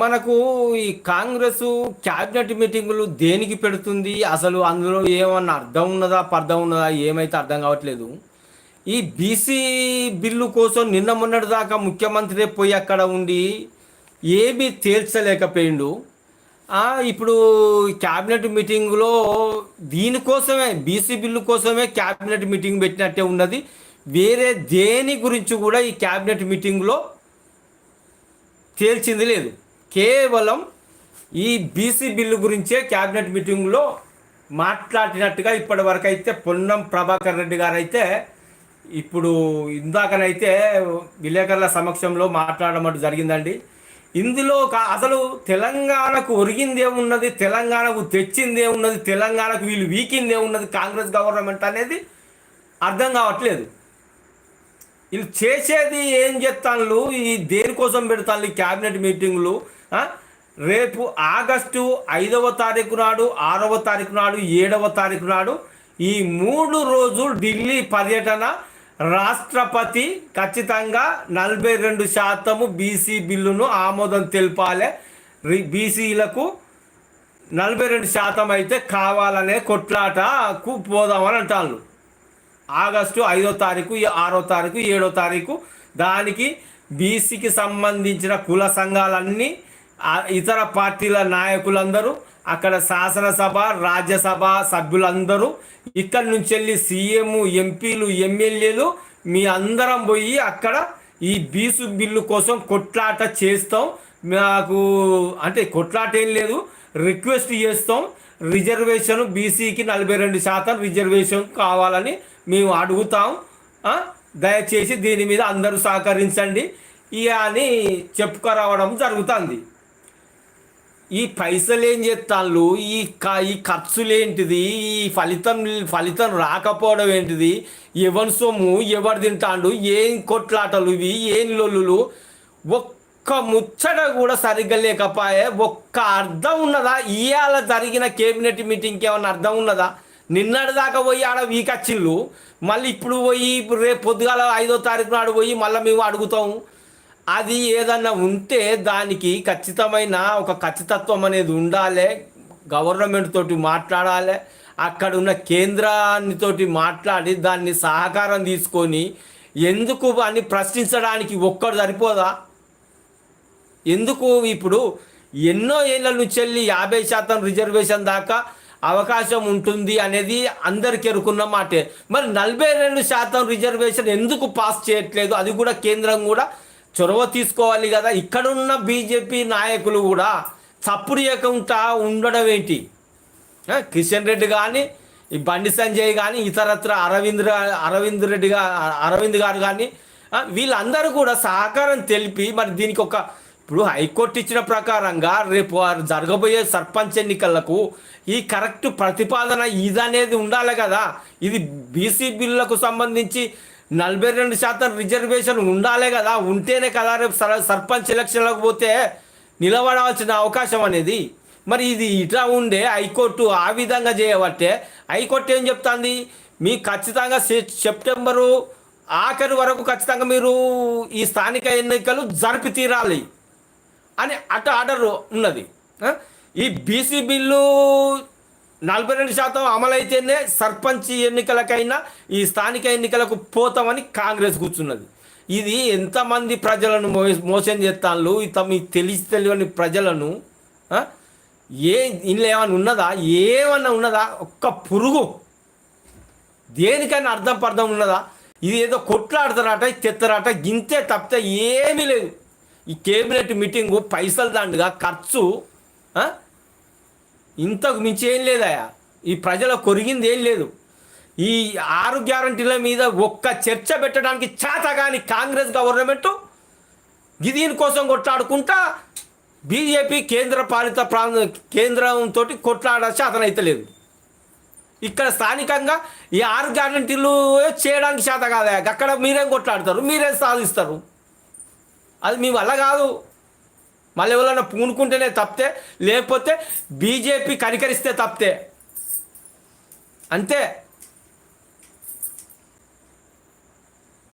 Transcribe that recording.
మనకు ఈ కాంగ్రెస్ క్యాబినెట్ మీటింగులు దేనికి పెడుతుంది? అసలు అందులో ఏమన్నా అర్థం ఉన్నదా పర్థం ఉన్నదా? ఏమైతే అర్థం కావట్లేదు. ఈ బీసీ బిల్లు కోసం నిన్న మొన్నటి దాకా ముఖ్యమంత్రి పోయి అక్కడ ఉండి ఏమీ తేల్చలేకపోయిండు. ఇప్పుడు క్యాబినెట్ మీటింగ్లో దీనికోసమే బీసీ బిల్లు కోసమే క్యాబినెట్ మీటింగ్ పెట్టినట్టే ఉన్నది. వేరే దేని గురించి కూడా ఈ క్యాబినెట్ మీటింగ్లో తేల్చింది లేదు. కేవలం ఈ బీసీ బిల్లు గురించే క్యాబినెట్ మీటింగ్లో మాట్లాడినట్టుగా ఇప్పటి వరకు అయితే పొన్నం ప్రభాకర్ రెడ్డి గారు అయితే ఇప్పుడు ఇందాకనైతే విలేకరుల సమక్షంలో మాట్లాడడం జరిగిందండి. ఇందులో అసలు తెలంగాణకు ఒరిగిందేమున్నది తెలంగాణకు తెచ్చిందేమున్నది తెలంగాణకు వీళ్ళు వీకిందే ఉన్నది కాంగ్రెస్ గవర్నమెంట్ అనేది అర్థం కావట్లేదు. వీళ్ళు చేసేది ఏం చేస్తాను ఈ దేనికోసం పెడతాను ఈ క్యాబినెట్ మీటింగ్లు రేపు ఆగస్టు ఐదవ తారీఖు నాడు ఆరవ తారీఖు నాడు ఏడవ తారీఖు నాడు ఈ మూడు రోజులు ఢిల్లీ పర్యటన రాష్ట్రపతి ఖచ్చితంగా నలభై రెండు శాతము బీసీ బిల్లును ఆమోదం తెలపాలి. బీసీలకు నలభై రెండు శాతం అయితే కావాలనే కొట్లాటకు పోదామని అంటాను ఆగస్టు ఐదో తారీఖు ఆరో తారీఖు ఏడో తారీఖు దానికి బీసీకి సంబంధించిన కుల సంఘాలన్నీ ఇతర పార్టీల నాయకులందరూ అక్కడ శాసనసభ రాజ్యసభ సభ్యులందరూ ఇక్కడి నుంచి వెళ్ళి సీఎం ఎంపీలు ఎమ్మెల్యేలు మీ అందరం పోయి అక్కడ ఈ బీసు బిల్లు కోసం కొట్లాట చేస్తాం. మాకు అంటే కొట్లాట ఏం లేదు రిక్వెస్ట్ చేస్తాం. రిజర్వేషన్ బీసీకి నలభై రెండు శాతం రిజర్వేషన్ కావాలని మేము అడుగుతాం. దయచేసి దీని మీద అందరూ సహకరించండి. ఇక అని చెప్పుకురావడం జరుగుతుంది. ఈ పైసలు ఏం చేస్తాళ్ళు ఈ క ఈ ఖర్చులు ఏంటిది ఈ ఫలితం ఫలితం రాకపోవడం ఏంటిది? ఎవరి సొమ్ము? ఎవరు తింటాండు ఏం కొట్లాటలు ఇవి? ఏం లొల్లులు? ఒక్క ముచ్చట కూడా సరిగ్గా లేకపోయే ఒక్క అర్థం ఉన్నదా? ఇవాళ జరిగిన కేబినెట్ మీటింగ్కి ఏమన్నా అర్థం ఉన్నదా? నిన్నటిదాకా పోయి ఆడ వీకచ్చిళ్ళు మళ్ళీ ఇప్పుడు పోయి ఇప్పుడు రేపు పొద్దుగాల ఐదో తారీఖు నాడు పోయి మళ్ళీ మేము అడుగుతాము. అది ఏదన్నా ఉంటే దానికి ఖచ్చితమైన ఒక ఖచ్చితత్వం అనేది ఉండాలి. గవర్నమెంట్ తోటి మాట్లాడాలి. అక్కడ ఉన్న కేంద్రాన్నితోటి మాట్లాడి దాన్ని సహకారం తీసుకొని ఎందుకు అని ప్రశ్నించడానికి ఒక్కడు సరిపోదా? ఎందుకు ఇప్పుడు ఎన్నో ఏళ్ళ నుంచి వెళ్ళి యాభై శాతం రిజర్వేషన్ దాకా అవకాశం ఉంటుంది అనేది అందరికి ఎరుకున్న మాటే. మరి నలభై రెండు శాతం రిజర్వేషన్ ఎందుకు పాస్ చేయట్లేదు? అది కూడా కేంద్రం కూడా చొరవ తీసుకోవాలి కదా. ఇక్కడున్న బీజేపీ నాయకులు కూడా చప్పుడు చేయకుండా ఉండడం ఏంటి? కిషన్ రెడ్డి కానీ ఈ బండి సంజయ్ కానీ ఇతరత్ర అరవింద్ అరవింద్ రెడ్డి అరవింద్ గారు కానీ వీళ్ళందరూ కూడా సహకారం తెలిపి మరి దీనికి ఒక ఇప్పుడు హైకోర్టు ఇచ్చిన ప్రకారంగా రేపు జరగబోయే సర్పంచ్ ఎన్నికలకు ఈ కరెక్ట్ ప్రతిపాదన ఇది అనేది ఉండాలి కదా. ఇది బీసీ బిల్లులకు సంబంధించి నలభై రెండు శాతం రిజర్వేషన్ ఉండాలి కదా ఉంటేనే కదా రేపు సర్పంచ్ ఎలక్షన్లకు పోతే నిలబడవలసిన అవకాశం అనేది. మరి ఇది ఇట్లా ఉండే హైకోర్టు ఆ విధంగా చేయబట్టే హైకోర్టు ఏం చెప్తుంది? మీ ఖచ్చితంగా సెప్టెంబరు ఆఖరి వరకు ఖచ్చితంగా మీరు ఈ స్థానిక ఎన్నికలు జరిపి తీరాలి అని అట ఆర్డర్ ఉన్నది. ఈ బీసీ బిల్లు నలభై రెండు శాతం అమలైతేనే సర్పంచ్ ఎన్నికలకైనా ఈ స్థానిక ఎన్నికలకు పోతామని కాంగ్రెస్ కూర్చున్నది. ఇది ఎంతమంది ప్రజలను మో మోసం చేస్తాను తమ తెలిసి తెలియని ప్రజలను ఏ ఇందులో ఏమైనా ఉన్నదా? ఏమన్నా ఉన్నదా? ఒక్క పురుగు. దేనికైనా అర్థం పర్థం ఉన్నదా? ఇది ఏదో కొట్లాడతారట తెత్తరాట గింతే తప్పితే ఏమీ లేదు. ఈ కేబినెట్ మీటింగు పైసలు దండుగా ఖర్చు ఇంతకు మించి ఏం లేదయా ఈ ప్రజల కొరిగింది ఏం లేదు. ఈ ఆరు గ్యారంటీల మీద ఒక్క చర్చ పెట్టడానికి చేత కాంగ్రెస్ గవర్నమెంట్ దీని కోసం కొట్లాడుకుంటా బీజేపీ కేంద్ర పాలిత ప్రాంత కేంద్రంతో కొట్లాడ శాతం లేదు. ఇక్కడ స్థానికంగా ఈ ఆరు గ్యారంటీలు చేయడానికి చేత కాదా అక్కడ మీరేం కొట్లాడతారు? మీరేం సాధిస్తారు? అది మీ వల్ల కాదు. మళ్ళీ ఎవరైనా పూనుకుంటేనే తప్పితే లేకపోతే బీజేపీ కనికరిస్తే తప్పితే. అంతే.